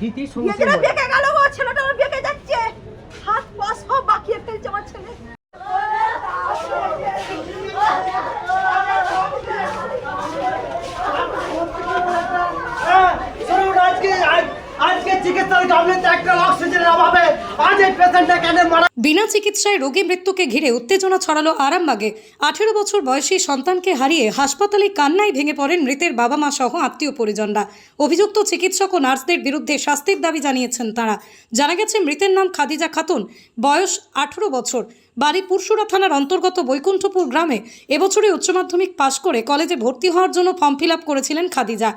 বিয়ে সমস্যা করে বেঁকে গেল গো ছেলেটা বেঁকে যাচ্ছে। হাত পা সব বাকিয়ে ফেলছে আমার ছেলে। হ্যাঁ, আজকে চিকিৎসার গাবলিতে একটা অক্সিজেনের অভাবে আজ এই পেশেন্টটা কেন মারা বিনা চিকিৎসায় রোগী মৃত্যুকে ঘিরে উত্তেজনা ছড়ালো আরামবাগে। আঠেরো বছর বয়সী সন্তানকে হারিয়ে হাসপাতালে কান্নায় ভেঙে পড়েন মৃতের বাবা মা সহ আত্মীয় পরিজনরা। অভিযুক্ত চিকিৎসক ও নার্সদের বিরুদ্ধে শাস্তির দাবি জানিয়েছেন তারা। জানা গেছে, মৃতের নাম খাদিজা খাতুন, বয়স আঠেরো বছর। বাড়ি পুরসুরা থানার অন্তর্গত বৈকুণ্ঠপুর গ্রামে এবছরে উচ্চ মাধ্যমিক পাশ করে কলেজে ভর্তি হওয়ার জন্য ফর্ম ফিল করেছিলেন খাদিজা।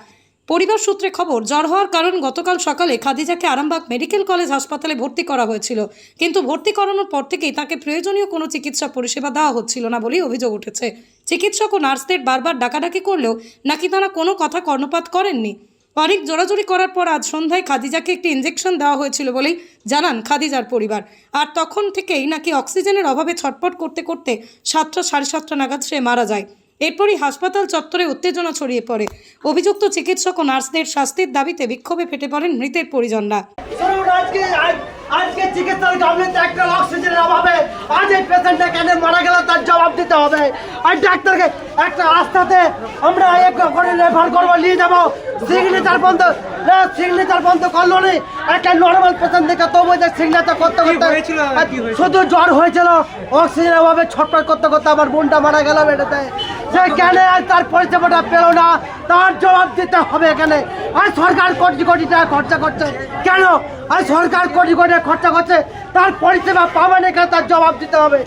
পরিবার সূত্রে খবর, জ্বর হওয়ার কারণ গতকাল সকালে খাদিজাকে আরামবাগ মেডিকেল কলেজ হাসপাতালে ভর্তি করা হয়েছিল। কিন্তু ভর্তি করানোর পর থেকেই তাকে প্রয়োজনীয় কোনো চিকিৎসা পরিষেবা দেওয়া হচ্ছিল না বলেই অভিযোগ উঠেছে। চিকিৎসক ও নার্সদের বারবার ডাকাডাকি করলেও নাকি তারা কোনো কথা কর্ণপাত করেননি। অনেক জোরাজুরি করার পর আজ সন্ধ্যায় খাদিজাকে একটি ইঞ্জেকশন দেওয়া হয়েছিল বলেই জানান খাদিজার পরিবার। আর তখন থেকেই নাকি অক্সিজেনের অভাবে ছটপট করতে করতে সাতটা, সাড়ে সাতটা নাগাদ সে মারা যায়। এরপরই হাসপাতাল চত্বরে উত্তেজনা ছড়িয়ে পড়ে। অভিযুক্ত চিকিৎসক ও নার্সদের শাস্তির দাবিতে বিক্ষোভে ফেটে পড়েন মৃতের পরিজনরা। আজকে আজকে চিকিৎসার একটা অক্সিজেনের অভাবে আজ এই পেশেন্টটা কেন মারা গেল তার জবাব দিতে হবে। আর ডাক্তারকে একটা রাস্তাতে আমরা এক করে রেফার করব নিয়ে যাব। সিগনেচার বন্ধ। না সিগনেচার বন্ধ করল নি। একটা নর্মাল পেশেন্ট দেখে তবু যে সিগনেচার করতে করতে শুধু জ্বর হয়েছিল অক্সিজেনের অভাবে ছটফট করতে করতে আমার বোনটা মারা গেল এটাতে সে কেন আর তার পরিষেবাটা পেল না। তার জবাব দিতে হবে এখানে। আর সরকার কোটি কোটি টাকা খরচা করছে। কেন? আর সরকার কোটি কোটি খরচা করছে। তার পরিষেবা পাবে না কেন তার জবাব দিতে হবে।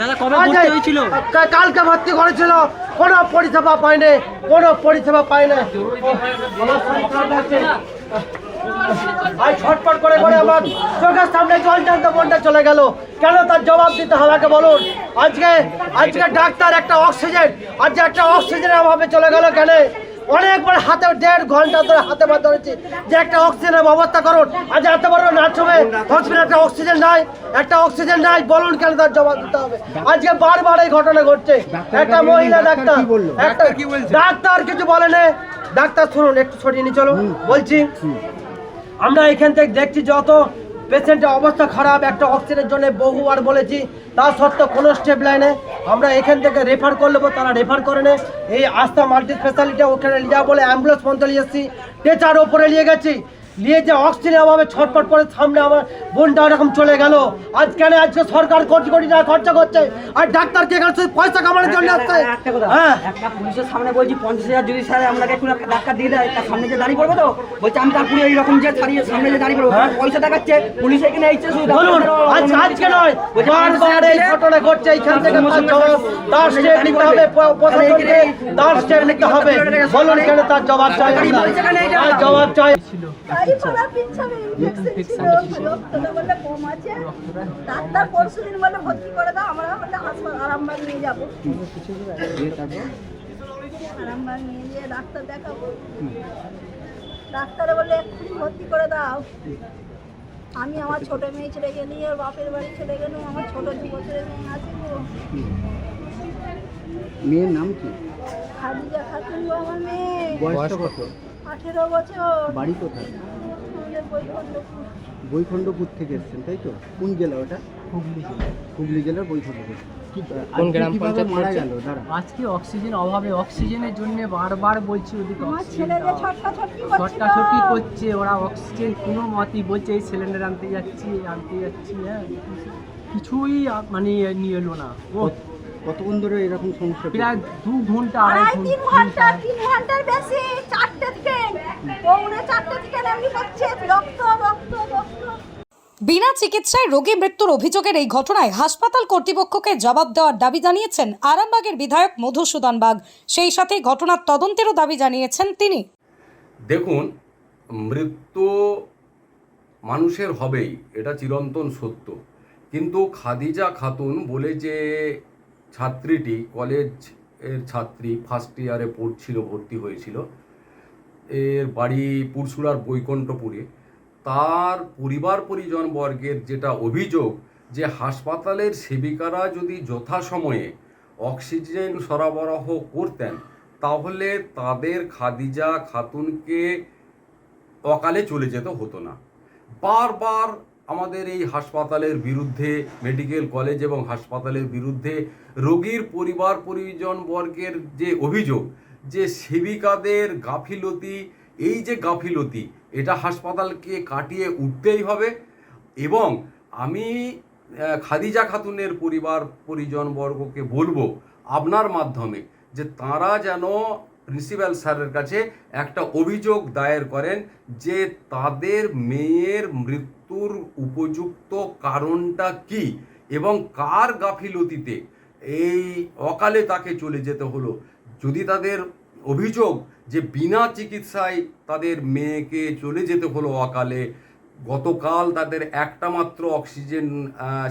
কালকে ভর্তি করেছিল। কোনো পরিষেবা পায়নি। কোনো পরিষেবা পায় লাগছে। ছটপট করে করে আমার চোখের সামনে জল টানতে মনটা চলে গেল। কেন তার জবাব দিতে হবে বলুন? আজকে আজকে ডাক্তার একটা অক্সিজেন আজকে একটা অক্সিজেনের অভাবে চলে গেল কেন? অনেকবার হাতে দেড় ঘণ্টা ধরে হাতে ধরেছি যে একটা অক্সিজেনের ব্যবস্থা করুন। আজ এত বড় হসপিটালে একটা অক্সিজেন নাই। একটা অক্সিজেন নাই বলুন কেন তার জবাব দিতে হবে? আজকে বারবার এই ঘটনা ঘটছে। একটা মহিলা ডাক্তার একটা ডাক্তার কিছু বলে না। ডাক্তার শুনুন একটু ছড়িয়ে নিয়ে চলো। বলছি আমরা এখান থেকে দেখছি যত পেশেন্টের অবস্থা খারাপ একটা অক্সিজেনের জন্য বহুবার বলেছি তা সত্ত্বেও কোনো স্টেপ লাইনে আমরা এখান থেকে রেফার করে নেব তারা রেফার করে নে। এই আস্থা মাল্টি স্পেশালিটি ওখানে নিয়ে যাব বলে অ্যাম্বুলেন্স পর্যন্ত নিয়ে এসেছি টেচার ওপরে নিয়ে গেছি। নিয়ে যে অক্সিজেন অভাবে ছটপট করে সামনে আমার বোনটা এরকম চলে গেল। আজ কেন আজকে সরকার কোটি কোটি টাকা খরচা করছে? আর ডাক্তারকে এখানে শুধু পয়সা কামানোর জন্য আসছে? হ্যাঁ। একটা পুলিশের সামনে বলছি পঞ্চাশ হাজার যদি স্যার আপনাকে একটু ডাক্তার দিয়ে দেয় তার সামনে যে দাঁড়িয়ে পড়ব তো? বলছে আমি তার পুরো এইরকম যে দাঁড়িয়ে সামনে যে দাঁড়িয়ে পড়ব পয়সা দেখাচ্ছে পুলিশ এখানে এসছে শুধু হ্যাঁ? বলুন আজ আজকে নয় বারবার এই ঘটনা ঘটছে এইখান থেকে তার স্টেপ নিতে হবে প্রশাসনকে তার স্টেপ নিতে হবে। বলুন কেন তার জবাব চাই জবাব চাই ইনফেকশন ছিল রক্তটা কম আছে। ডাক্তার পরশুদিন বলে ভর্তি করে দাও আমরা হাসপাতাল আরামবাগ নিয়ে যাব। আরামবাগ নিয়ে গিয়ে ডাক্তার দেখাবো। ডাক্তারে এক্ষুনি ভর্তি করে দাও। আমি আমার ছোট মেয়ে ছেলেকে নিয়ে ওর বাপের বাড়ি চলে গেলাম আমার ছোট দু বছরের মেয়ে আছে মেয়ের নাম কি? খাদিজা খাতুন আমার মেয়ে। বয়সটা কত? আঠেরো বছর। বাড়ি কোথায়? বৈকুণ্ঠপুর। বৈখণ্ডপুর থেকে এসেছেন তাই তো? কোন জেলা ওটা? হুগলি জেলা। হুগলি জেলার বৈখণ্ডপুর কোন গ্রাম পঞ্চায়েত মারা গেল? দাঁড়া। আজকে অক্সিজেন অভাবে অক্সিজেনের জন্য বারবার বলছি ওদিকে করছে ওরা অক্সিজেন কোনো মতই বলছে এই সিলিন্ডার আনতে যাচ্ছি আনতে যাচ্ছি হ্যাঁ। কিছুই মানে নিয়ে এলো না। ও কতক্ষণ ধরে এরকম সমস্যা প্রায় দু ঘণ্টা আড়াই আড়াই তিন ঘণ্টা তিন ঘণ্টার বেশি চারটে থেকে। পৌনে চারটে থেকে এমনি রক্ত রক্ত রক্ত বিনা চিকিৎসায় রোগী মৃত্যুর অভিযোগের এই ঘটনায় হাসপাতাল কর্তৃপক্ষকে জবাব দেওয়ার দাবি জানিয়েছেন আরামবাগের বিধায়ক মধুসূদন বাগ। সেই সাথে ঘটনার তদন্তেরও দাবি জানিয়েছেন তিনি। দেখুন মৃত্যু মানুষের হবেই এটা চিরন্তন সত্য। কিন্তু খাদিজা খাতুন বলে যে ছাত্রীটি কলেজের ছাত্রী ফার্স্ট ইয়ারে পড়ছিল, ভর্তি হয়েছিল। এর বাড়ি পুরসুরার বৈকুণ্ঠপুরে। তার পরিবার পরিজন বর্গের যেটা অভিযোগ যে হাসপাতালের সেবিকারা যদি যথাসময়ে অক্সিজেন সরবরাহ করতেন, তাহলে তাদের খাদিজা খাতুনকে অকালে চলে যেতে হতো না। বারবার আমাদের এই হাসপাতালের বিরুদ্ধে, মেডিকেল কলেজ এবং হাসপাতালের বিরুদ্ধে রোগীর পরিবার, পরিজন বর্গের যে অভিযোগ, যে সেবিকাদের গাফিলতি, এই যে গাফিলতি, এটা হাসপাতালকে কাটিয়ে উঠতেই হবে এবং আমি খাদিজা খাতুনের পরিবার, পরিজন বর্গকে বলব আপনার মাধ্যমে যে তারা যেন প্রিন্সিপাল স্যারের কাছে একটা অভিযোগ দায়ের করেন যে তাদের মেয়ের মৃত্যুর উপযুক্ত কারণটা কি এবং কার গাফিলতিতে? এই অকালে তাকে চলে যেতে হলো। যদি তাদের অভিযোগ যে বিনা চিকিৎসায় তাদের মেয়েকে চলে যেতে হলো অকালে, গতকাল তাদের একটা মাত্র অক্সিজেন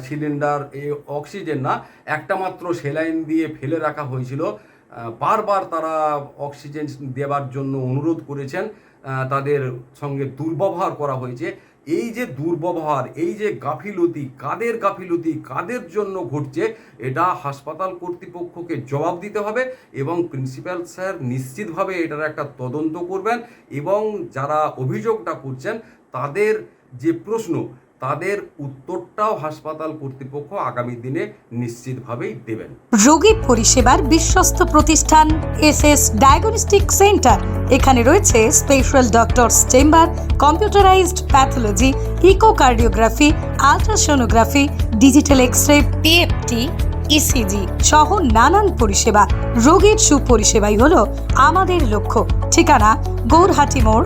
সিলিন্ডার, এ অক্সিজেন না, একটা মাত্র সেলাইন দিয়ে ফেলে রাখা হয়েছিল। বারবার তারা অক্সিজেন দেওয়ার জন্য অনুরোধ করেছেন। তাদের সঙ্গে দুর্ব্যবহার করা হয়েছে। এই যে দুর্ব্যবহার, এই যে গাফিলতি, কাদের গাফিলতি, কাদের জন্য ঘটছে, এটা হাসপাতাল কর্তৃপক্ষকে জবাব দিতে হবে এবং প্রিন্সিপাল স্যার নিশ্চিতভাবে এটার একটা তদন্ত করবেন এবং যারা অভিযোগটা করছেন, তাদের যে প্রশ্ন তাদের উত্তরটাও হাসপাতাল কর্তৃপক্ষ আগামী দিনে নিশ্চিতভাবেই দেবেন। রোগী পরিষেবার বিশ্বস্ত প্রতিষ্ঠান এস এস ডায়াগনস্টিক সেন্টার। এখানে রয়েছে special doctors chamber, computerised pathology, echocardiography, ultrasonography, digital X ray PFT, ECG সহ নানান পরিষেবা। রোগীর সুপরিষেবাই হলো আমাদের লক্ষ্য। ঠিকানা গৌরহাটি মোড়